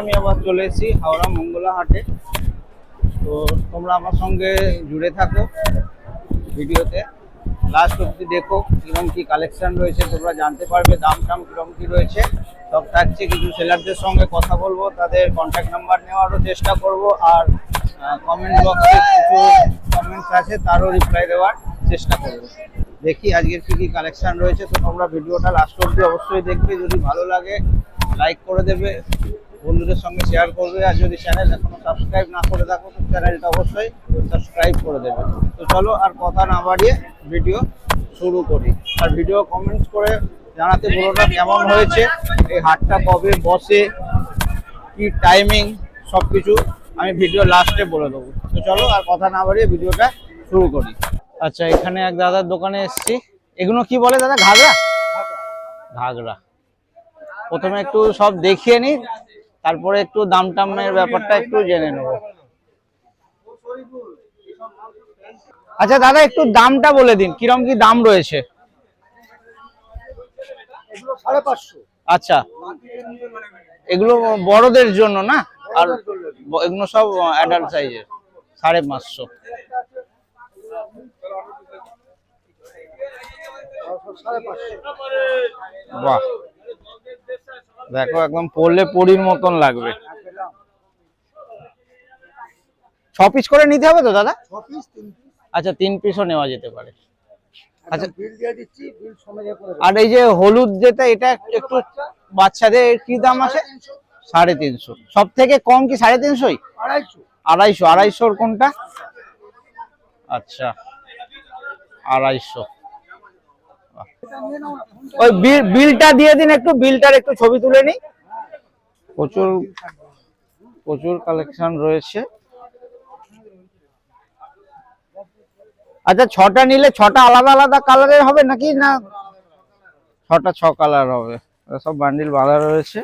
আমি আবার চলে এসেছি হাওড়া মঙ্গলা হাটে। তো তোমরা আমার সঙ্গে জুড়ে থাকো ভিডিওতে। লাস্ট অব্দি দেখো কীরকম কী কালেকশান রয়েছে, তোমরা জানতে পারবে দাম টাম কীরকম কী রয়েছে। সব থাকছে কিছু সেলারদের সঙ্গে কথা বলব, তাদের কন্ট্যাক্ট নাম্বার নেওয়ারও চেষ্টা করব, আর কমেন্ট বক্সে কিছু কমেন্টস আছে, তারও রিপ্লাই দেওয়ার চেষ্টা করব। দেখি আজকের কী কী কালেকশান রয়েছে, তো তোমরা ভিডিওটা লাস্ট অব্দি অবশ্যই দেখবে, যদি ভালো লাগে লাইক করে দেবে। বন্ধুদের সঙ্গে শেয়ার করবে। আর যদি চ্যানেল এখনও সাবস্ক্রাইব না করে থাকো তো চ্যানেলটা অবশ্যই সাবস্ক্রাইব করে দেবে। তো চলো আর কথা না বাড়িয়ে ভিডিও শুরু করি। আর ভিডিও কমেন্টস করে জানাতে পুরোটা কেমন হয়েছে এই হাটটা কবে বসে কি টাইমিং সব কিছু আমি ভিডিও লাস্টে বলে দেবো। তো চলো আর কথা না বাড়িয়ে ভিডিওটা শুরু করি। আচ্ছা এখানে এক দাদার দোকানে এসেছি। এগুলো কি বলে দাদা? ঘাগরা? ঘাগরা। প্রথমে একটু সব দেখিয়ে নিই তারপরে একটু দাম টামের ব্যাপারটা একটু জেনে নেব। আচ্ছা দাদা, একটু দামটা বলে দিন, কিরম কি দাম রয়েছে? আচ্ছা এগুলো বড়দের জন্য না? আর এগুলো সব অ্যাডাল্ট সাইজের সাড়ে পাঁচশো। বাহ। দেখো একদম পড়লে পরির মতন লাগবে। ছ পিস করে নিতে হবে তো দাদা? আচ্ছা তিন পিসও নেওয়া যেতে পারে। আচ্ছা। আর এই যে হলুদ যেটা এটা একটু বাচ্চাদের কি দাম আছে? সাড়ে তিনশো। সব থেকে কম কি সাড়ে তিনশোই? আড়াইশো। আড়াইশো আড়াইশোর কোনটা? আচ্ছা আড়াইশো এটা নিয়ে নাও না, ফোনটা ওই বিল বিলটা দিয়ে দিন একটু বিলটার একটু ছবি তুলে নিই। প্রচুর প্রচুর কালেকশন রয়েছে। আচ্ছা ছটা নিলে ছটা আলাদা আলাদা কালারের হবে নাকি না? ছটা ছ কালার হবে। সব বান্ডিল বাঁধা রয়েছে।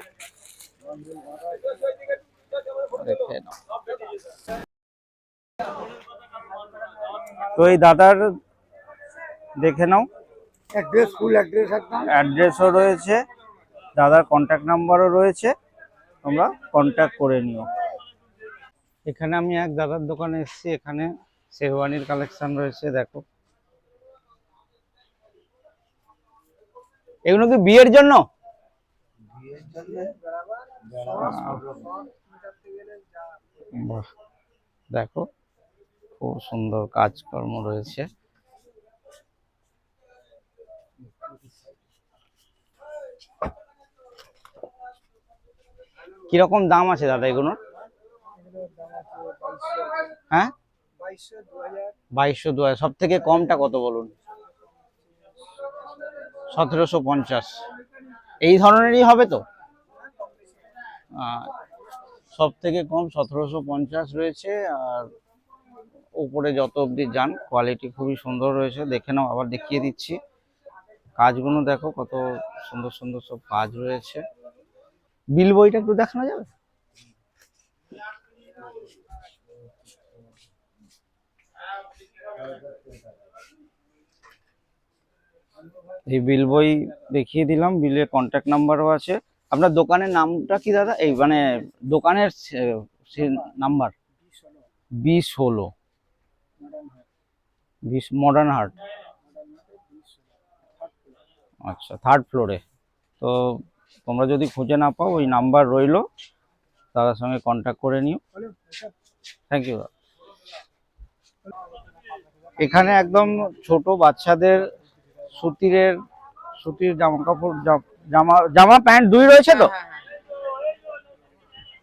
তো এই দাদার দেখে নাও। অ্যাড্রেস ফুল অ্যাড্রেস একদম অ্যাড্রেসও রয়েছে দাদার কন্ট্যাক্ট নাম্বারও রয়েছে তোমরা কন্ট্যাক্ট করে নিও। এখানে আমি এক দাদার দোকানে এসেছি এখানে শেরওয়ানির কালেকশন রয়েছে দেখো। এগুলো কি বিয়ের জন্য? দেখো খুব সুন্দর কাজকর্ম রয়েছে। কীরকম দাম আছে দাদা এগুলোর? হ্যাঁ? বাইশশো দু হাজার সব থেকে কমটা কত বলুন? সতেরোশো পঞ্চাশ। এই ধরনেরই হবে তো? সব থেকে কম সতেরোশো পঞ্চাশ রয়েছে, আর উপরে যত অবধি যান কোয়ালিটি খুবই সুন্দর রয়েছে। দেখে নাও, আবার দেখিয়ে দিচ্ছি। কাজগুলো দেখো কত সুন্দর সুন্দর সব কাজ রয়েছে। বিল বইটা একটু দেখানো যাবে? এই বিল বই দেখিয়ে দিলাম, বিলের কন্ট্যাক্ট নাম্বারও আছে। আপনার দোকানের নামটা কি দাদা? এই মানে দোকানের নাম্বার বি ষোলো। বিশ মডার্ন হার্ট আচ্ছা থার্ড ফ্লোরে তো তোমরা যদি খুঁজে না পাও ওই নাম্বার রইল। তাদের সঙ্গে কন্ট্যাক্ট করে নিও। থ্যাংক ইউ এখানে একদম ছোট বাচ্চাদের সুতিরের সুতির জামা কাপড় জাম- জামা প্যান্ট দুই রয়েছে তো?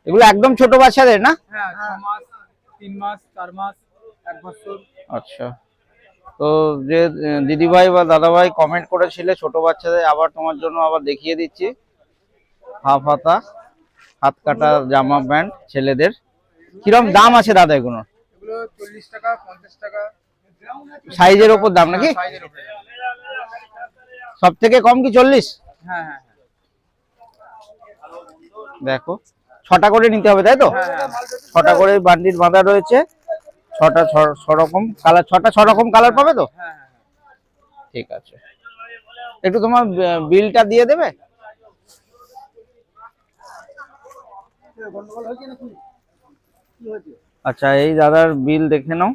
এগুলো একদম ছোট বাচ্চাদের না? হ্যাঁ তিন মাস চার মাস এক আচ্ছা। তো যে দিদিভাই বা দাদাভাই কমেন্ট করেছিলে ছোট বাচ্চাদের আবার তোমার জন্য আবার দেখিয়ে দিচ্ছি। হাফ হাতা হাত কাটা জামা প্যান্ট ছেলেদের। কিরম দাম আছে দাদা এগুলো সাইজের ওপর দাম নাকি? সব থেকে কম কি চল্লিশ? হ্যাঁ হ্যাঁ দেখো ছটা করে নিতে হবে তাই তো? ছটা করে বান্ডির বাঁধা রয়েছে। ছটা ছ- রকম কালার ছটা ছ রকম কালার পাবে তো? হ্যাঁ হ্যাঁ ঠিক আছে। একটু তোমার বিলটা দিয়ে দেবে? আচ্ছা এই দাদার বিল দেখে নাও।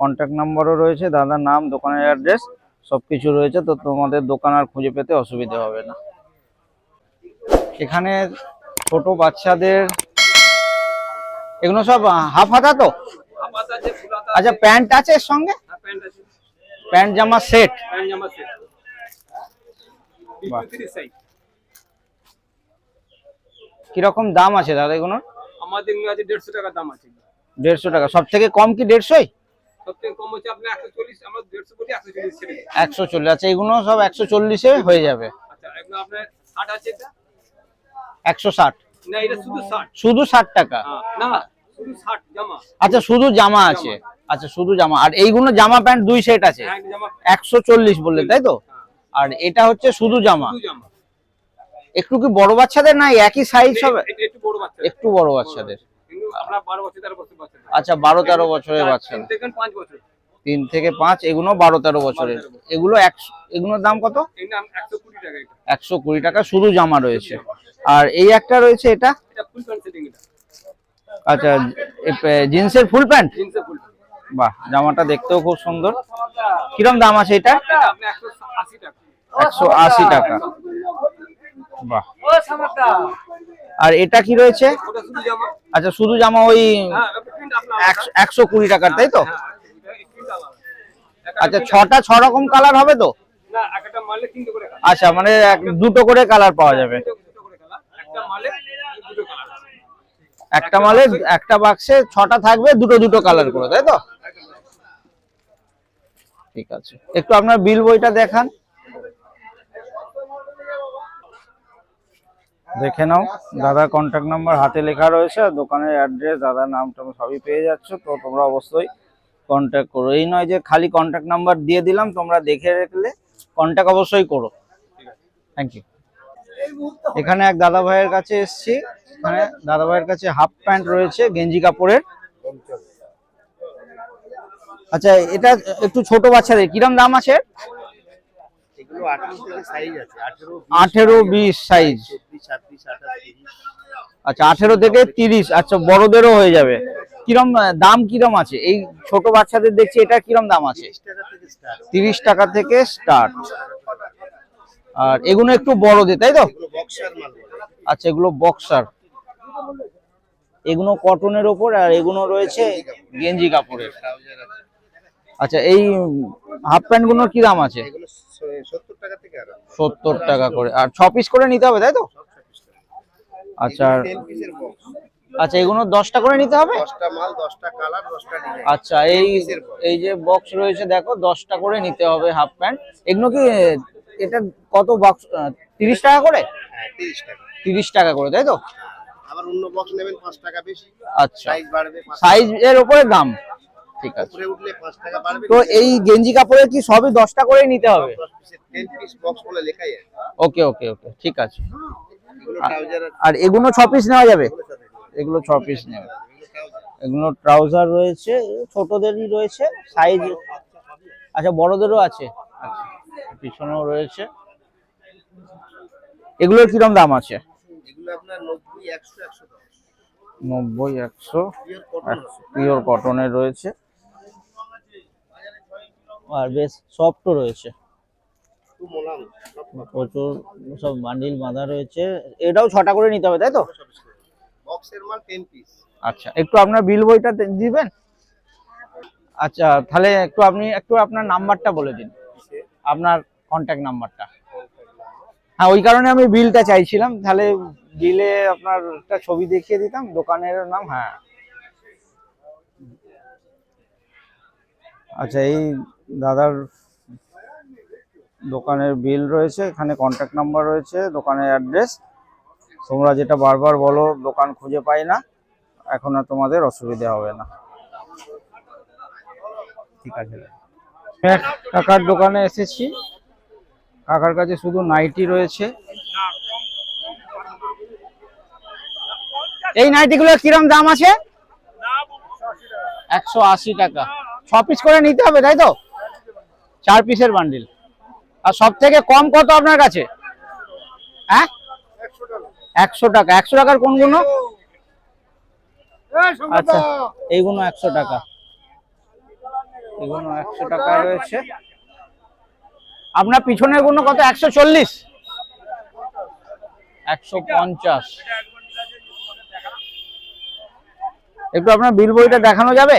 কন্ট্যাক্ট নাম্বারও রয়েছে দাদার নাম দোকানের অ্যাড্রেস সব কিছু রয়েছে তো তোমাদের দোকান আর খুঁজে পেতে অসুবিধা হবে না। এখানে ছোট বাচ্চাদের এগুলো সব হাফ হাতা তো? আচ্ছা প্যান্ট আছে এর সঙ্গে? প্যান্ট জামা সেট? প্যান্ট জামা সেট। বাহ। 23 সাইজ কীরকম দাম আছে দাদা এগুলোর? আমাদের আছে 150 টাকা দাম আছে। দেড়শো টাকা। সব থেকে কম কি দেড়শোই? সবথেকে কম হচ্ছে আপনার 140 আমরা 150 বলি 140 ছেড়ে দিই। একশো চল্লিশ। আচ্ছা এগুলো সব একশো চল্লিশে হয়ে যাবে। আচ্ছা এখন আপনার 60 আছে এটা? একশো ষাট। না এটা শুধু 60 শুধু ষাট টাকা? হ্যাঁ, না শুধু 60 জামা। আচ্ছা শুধু জামা আছে। আচ্ছা শুধু জামা। আর এইগুলো জামা প্যান্ট দুই সেট আছে। হ্যাঁ একশো চল্লিশ বললে তাই তো? হ্যাঁ, আর এটা হচ্ছে শুধু জামা। একটু কি বড় বাচ্চাদের না একই সাইজ হবে একটু বড় বাচ্চাদের। কিন্তু আপনার 12 বছর 13 বছর বাচ্চা। আচ্ছা বারো তেরো বছরের বাচ্চা। তিন থেকে 5 বছর। তিন থেকে পাঁচ এগুলো বারো তেরো বছরের। এগুলো এগুলোর দাম কত? এটা 120 টাকা এটা। একশো কুড়ি টাকা শুধু জামা রয়েছে। আর এই একটা রয়েছে এটা? আচ্ছা জিন্সের ফুল প্যান্ট বাহ জামাটা দেখতেও খুব সুন্দর। কিরম দাম আছে এটা? এটা আপনি 180 টাকা। একশো আশি টাকা। বাহ। আর এটা কি রয়েছে? আচ্ছা শুধু জামা ওই হ্যাঁ একশো- একশো কুড়ি টাকার তাই তো? হ্যাঁ আচ্ছা ছটা ছ রকম কালার হবে তো? আচ্ছা মানে এক- দুটো করে কালার পাওয়া যাবে। দুটো করে কালার একটা মালে একটা মালে একটা বাক্সে ছটা থাকবে দুটো দুটো কালার করে তাই তো? ঠিক আছে। একটু আপনার বিল বইটা দেখান। দেখে নাও। দাদার কন্ট্যাক্ট নাম্বার হাতে লেখা রয়েছে আর দোকানের অ্যাড্রেস দাদার নামটা সবই পেয়ে যাচ্ছ। তো তোমরা অবশ্যই কন্ট্যাক্ট করো। এই নয় যে খালি কন্ট্যাক্ট নাম্বার দিয়ে দিলাম, তোমরা দেখে রাখলে কন্ট্যাক্ট অবশ্যই করো। থ্যাংক ইউ এখানে এক দাদা ভাইয়ের কাছে এসেছি। এখানে দাদা ভাইয়ের কাছে হাফ প্যান্ট রয়েছে, গেঞ্জি কাপড়ের। আচ্ছা এটা একটু ছোট বাচ্চাদের, কিরম দাম আছে? আঠেরো বিশ সাইজ আচ্ছা আঠেরো থেকে তিরিশ। আচ্ছা বড়দেরও হয়ে যাবে। কিরম দাম কিরম আছে? এই ছোট বাচ্চাদের দেখছি এটা কিরম দাম আছে? তিরিশ টাকা থেকে স্টার্ট আর এগুলো একটু বড়দের তাই তো? আচ্ছা এগুলো বক্সার এগুলো কটনের ওপর আর এগুলো রয়েছে গেঞ্জি কাপড়ের। আচ্ছা এই হাফ প্যান্টগুলোর কি দাম আছে? সত্তর টাকা টাকা করে। আর ছ পিস করে নিতে হবে তাই তো? আচ্ছা আচ্ছা এগুলো দশটা করে নিতে হবে? আচ্ছা এই এই যে বক্স রয়েছে দেখো দশটা করে নিতে হবে হাফ প্যান্ট এগুলো কি এটা কত বক্স তিরিশ টাকা করে? হ্যাঁ তিরিশ টাকা। তিরিশ টাকা করে তাই তো? আবার অন্য বক্স নেবেন পাঁচ টাকা বেশি। আচ্ছা। সাইজ বাড়বে সাইজ এর উপরে দাম। ঠিক আছে। উপরে উঠলে পাঁচ টাকা বাড়বে তো এই গেঞ্জি কাপড়ের কি সবই দশটা করে নিতে হবে? দশ পিসের টেন পিস বক্স বলে লেখাই আছে। ওকে ওকে ওকে ঠিক আছে। এগুলো ট্রাউজার আছে। আর এগুলো ছ পিস নেওয়া যাবে? এগুলো ছ পিস নেবে ট্রাউজার এগুলো ট্রাউজার রয়েছে ছোটদেরই রয়েছে সাইজ আচ্ছা বড়দেরও আছে। আচ্ছা পিছনেও রয়েছে। এগুলোর কিরম দাম আছে? নব্বই একশো পিওর কটনের রয়েছে। আর বেশ সফটও রয়েছে। প্রচুর সব বান্ডিল বাঁধা রয়েছে। এটাও ছটা করে নিতে হবে তাই তো? বক্সের মাল টেন পিস আচ্ছা একটু আপনার বিল বইটা দিবেন? আচ্ছা তাহলে একটু আপনি একটু আপনার নাম্বারটা বলে দিন। আপনার কন্ট্যাক্ট নাম্বারটা। হ্যাঁ ওই কারণে আমি বিলটা চাইছিলাম। তাহলে বিলে আপনার একটা ছবি দেখিয়ে দিতাম দোকানের নাম হ্যাঁ। আচ্ছা এই দাদার দোকানের বিল রয়েছে এখানে কন্ট্যাক্ট নাম্বার রয়েছে দোকানের অ্যাড্রেস তোমরা যেটা বারবার বলো দোকান খুঁজে পাই না এখন আর তোমাদের অসুবিধা হবে না। ঠিক আছে। এক কাকার দোকানে এসেছি। কাকার কাছে শুধু নাইটি রয়েছে। এই নাইটিগুলো কিরম দাম আছে? একশো আশি টাকা। ছ পিস করে নিতে হবে তাই তো? চার পিসের বান্ডিল আর সব থেকে কম কত আপনার কাছে? হ্যাঁ? একশো টাকা। একশো টাকার কোনগুলো আচ্ছা এইগুলো একশো টাকা। এগুলো একশো টাকা রয়েছে। আপনার পিছনেরগুলো কত? একশো চল্লিশ? একশো পঞ্চাশ। একটু আপনার বিল বইটা দেখানো যাবে?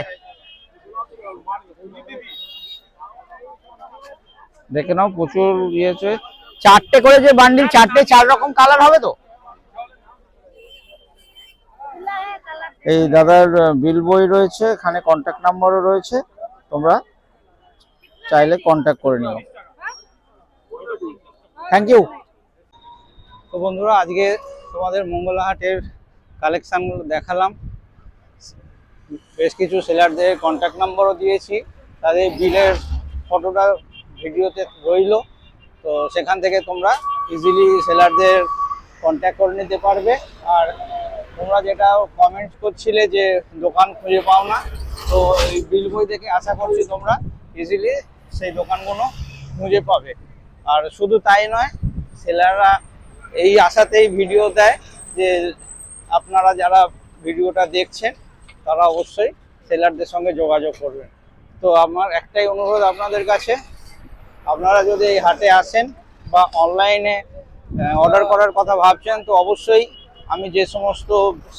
দেখে নাও, প্রচুর ইয়েছে চারটে করে যে বান্ডিল চারটে, চার রকম কালার হবে তো? এই দাদার বিল বই রয়েছে, এখানে কন্ট্যাক্ট নাম্বারও রয়েছে, তোমরা চাইলে কন্ট্যাক্ট করে নিও। থ্যাংক ইউ তো বন্ধুরা, আজকে তোমাদের মঙ্গলাহাটের কালেকশানগুলো দেখালাম। বেশ কিছু সেলারদের কন্ট্যাক্ট নাম্বারও দিয়েছি। তাদের বিলের ফটোটা ভিডিওতে রইল। তো সেখান থেকে তোমরা ইজিলি সেলারদের কন্ট্যাক্ট করে নিতে পারবে। আর তোমরা যেটা কমেন্ট করছিলে যে দোকান খুঁজে পাও না, তো এই বিল বই থেকে আশা করছি তোমরা ইজিলি সেই দোকানগুলো খুঁজে পাবে। আর শুধু তাই নয় সেলাররা এই আশাতেই ভিডিও দেয় যে আপনারা যারা ভিডিওটা দেখছেন, তারা অবশ্যই সেলারদের সঙ্গে যোগাযোগ করবেন। তো আমার একটাই অনুরোধ আপনাদের কাছে আপনারা যদি এই হাটে আসেন বা অনলাইনে অর্ডার করার কথা ভাবছেন, তো অবশ্যই আমি যে সমস্ত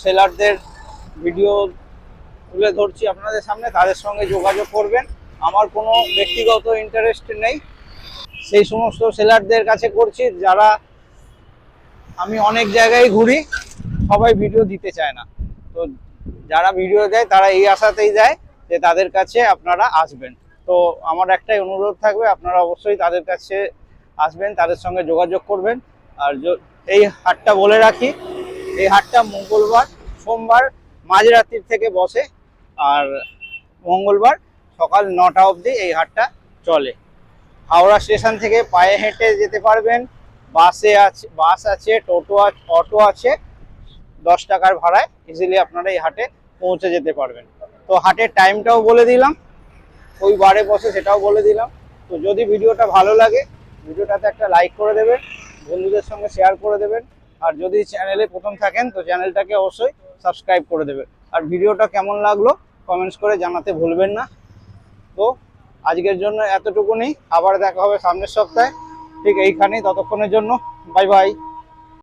সেলারদের ভিডিও তুলে ধরছি আপনাদের সামনে, তাদের সঙ্গে যোগাযোগ করবেন। আমার কোনো ব্যক্তিগত ইন্টারেস্ট নেই। সেই সমস্ত সেলারদের কাছে করছি, যারা আমি অনেক জায়গায় ঘুরি, সবাই ভিডিও দিতে চায় না। তো যারা ভিডিও দেয়, তারা এই আশাতেই দেয় যে তাদের কাছে আপনারা আসবেন। তো আমার একটাই অনুরোধ থাকবে, আপনারা অবশ্যই তাদের কাছে আসবেন, তাদের সঙ্গে যোগাযোগ করবেন। আর এই হাটটা বলে রাখি, এই হাটটা মঙ্গলবার, সোমবার মাঝরাত্রির থেকে বসে, আর মঙ্গলবার সকাল নটা অবধি এই হাটটা চলে। হাওড়া স্টেশন থেকে পায়ে হেঁটে যেতে পারবেন, বাসে আছে বাস আছে, টোটো আছে অটো আছে, দশ টাকার ভাড়ায় ইজিলি আপনারা এই হাটে পৌঁছে যেতে পারবেন। তো হাটের টাইমটাও বলে দিলাম ওই বারে বসে সেটাও বলে দিলাম। তো যদি ভিডিওটা ভালো লাগে, ভিডিওটাতে একটা লাইক করে দেবেন, বন্ধুদের সঙ্গে শেয়ার করে দেবেন। আর যদি চ্যানেলে প্রথম থাকেন, তো চ্যানেলটাকে অবশ্যই সাবস্ক্রাইব করে দেবেন। আর ভিডিওটা কেমন লাগল কমেন্টস করে জানাতে ভুলবেন না। তো আজকের জন্য এতটুকুনি, আবার দেখা হবে সামনের সপ্তাহে। ঠিক এইখানেই, ততক্ষণের জন্য বাই বাই